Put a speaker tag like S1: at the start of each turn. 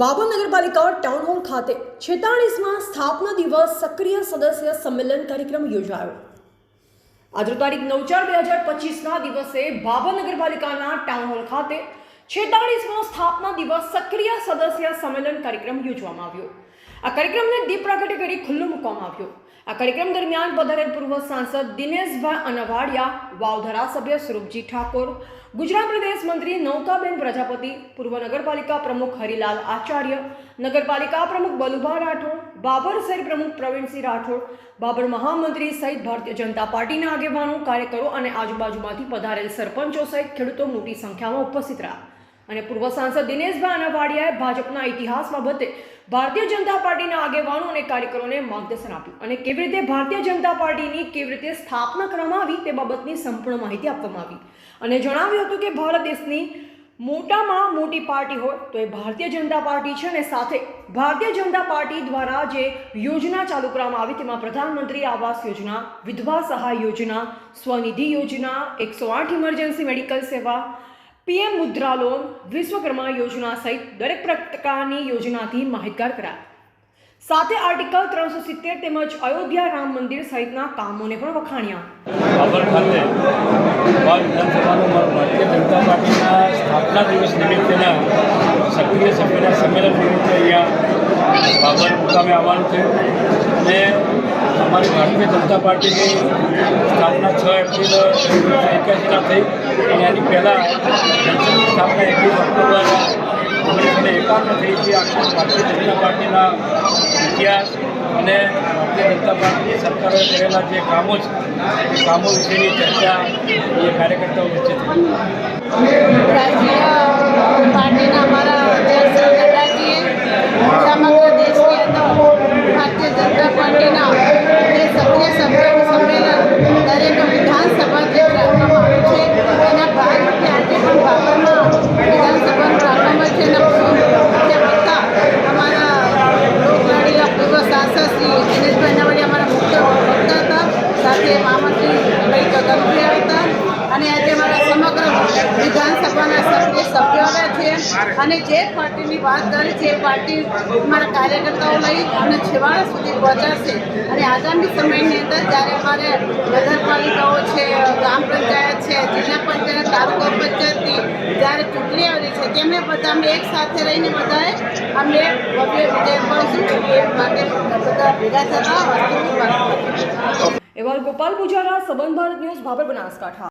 S1: બાબર નગરપાલિકા town hall ખાતે છેતાળીસમાં સ્થાપના દિવસ સક્રિય સદસ્ય સંમેલન કાર્યક્રમ યોજાયો. આજે તારીખ નવ ચાર બે હજાર પચીસના દિવસે બાબર નગરપાલિકાના ટાઉન હોલ ખાતે છેતાળીસમો સ્થાપના દિવસ સક્રિય સદસ્ય સંમેલન કાર્યક્રમ યોજવામાં આવ્યો. આ કાર્યક્રમને દીપ પ્રાગટ્ય કરી ખુલ્લો મૂકવામાં આવ્યો. આ કાર્યક્રમ દરમિયાન પધારેલ પૂર્વ સાંસદ દિનેશભાઈ અનવાડિયા વાવ ધારાસભ્ય સ્વરૂપજી ઠાકોર, ગુજરાત પ્રદેશ મંત્રી નૌકાબેન પ્રજાપતિ, પૂર્વ નગરપાલિકા પ્રમુખ હરિલાલ આચાર્ય, નગરપાલિકા પ્રમુખ બલુભા રાઠોડ, બાબર શહેર પ્રમુખ પ્રવીણસિંહ રાઠોડ, બાબર મહામંત્રી સહિત ભારતીય જનતા પાર્ટીના આગેવાનો, કાર્યકરો અને આજુબાજુમાંથી પધારેલ સરપંચો સહિત ખેડૂતો મોટી સંખ્યામાં ઉપસ્થિત રહ્યા. અને પૂર્વ સાંસદ દિનેશભાઈ અનાવાડિયાએ ભાજપના ઇતિહાસ બાબતે ભારતીય જનતા પાર્ટીના આગેવાનો અને કાર્યકરોને માર્ગદર્શન આપ્યું અને કેવી રીતે ભારતીય જનતા પાર્ટીની કેવી રીતે સ્થાપના કરવામાં આવી તે બાબતની સંપૂર્ણ માહિતી આપવામાં આવી. અને જણાવ્યું હતું કે ભારત દેશની મોટામાં મોટી પાર્ટી હોય તો એ ભારતીય જનતા પાર્ટી છે અને સાથે ભારતીય જનતા પાર્ટી દ્વારા જે યોજના ચાલુ કરવામાં આવી તેમાં પ્રધાનમંત્રી આવાસ યોજના, વિધવા સહાય યોજના, સ્વનિધિ યોજના, એકસો આઠ ઇમરજન્સી મેડિકલ સેવા પીએમ મુદ્રા લોન વિશ્વકર્મા યોજના સહિત દરેક પ્રકારની યોજનાથી માહિતગાર કરાયા સાથે આર્ટિકલ ત્રણસો સિત્તેર તેમજ અયોધ્યા રામ મંદિર સહિતના કામોને પણ વખાણ્યા.
S2: બાબર મુકામે આવવાનું થયું અને અમારી ભારતીય જનતા પાર્ટીની સ્થાપના છ એપ્રિલ એક્યાસીના થઈ અને એની પહેલાં જનસંઘની સ્થાપના એકવીસ ઓક્ટોબર ઓગણીસો એકાવન થઈ હતી. આખી ભારતીય જનતા પાર્ટીના ઇતિહાસ અને ભારતીય જનતા પાર્ટીની સરકારોએ કરેલા જે કામો છે કામો વિશેની ચર્ચા એ કાર્યકર્તાઓ વચ્ચે થઈ
S3: રાષ્ટ્રીય પાર્ટીના અમારા અધ્યક્ષ નડ્ડાજીએ સમગ્ર દેશની અંદર ભારતીય જનતા પાર્ટીના જે સક્રિય સભ્યોનું સંમેલન દરેક વિધાનસભાથી રાખવામાં આવ્યું છે એના ભાગરૂપે આજે પણ બાબરમાં વિધાનસભાનું રાખવામાં છે એના તે વક્તા અમારા લોકલાડીલા પૂર્વ સાંસદ શ્રી દિનેશભાઈ નવડી અમારા મુખ્ય વક્તા હતા સાથે મહામંત્રી ભાઈ આવતા અને આજે મારા સમગ્ર વિધાનસભાના સભ્ય સભ્યો આવ્યા છે. અને જે પાર્ટીની વાત કરી છે, એ પાર્ટી મારા કાર્યકર્તાઓ લઈ અને છેવાડા સુધી પહોંચાડશે. અને આગામી સમયની અંદર જ્યારે અમારે નગરપાલિકાઓ છે, ગ્રામ પંચાયત છે, જિલ્લા પંચાયત, તાલુકા પંચાયતની જ્યારે ચૂંટણી આવી છે, તેમને બધા અમે એક સાથે રહીને બધાએ અમે ભવ્ય વિજય અપાવશું. એ માટે બધા ભેગા થતા વસ્તુ
S1: એવા ગોપાલ પૂજારા સબંધ ભારત ન્યૂઝ ભાભર બનાસકાંઠા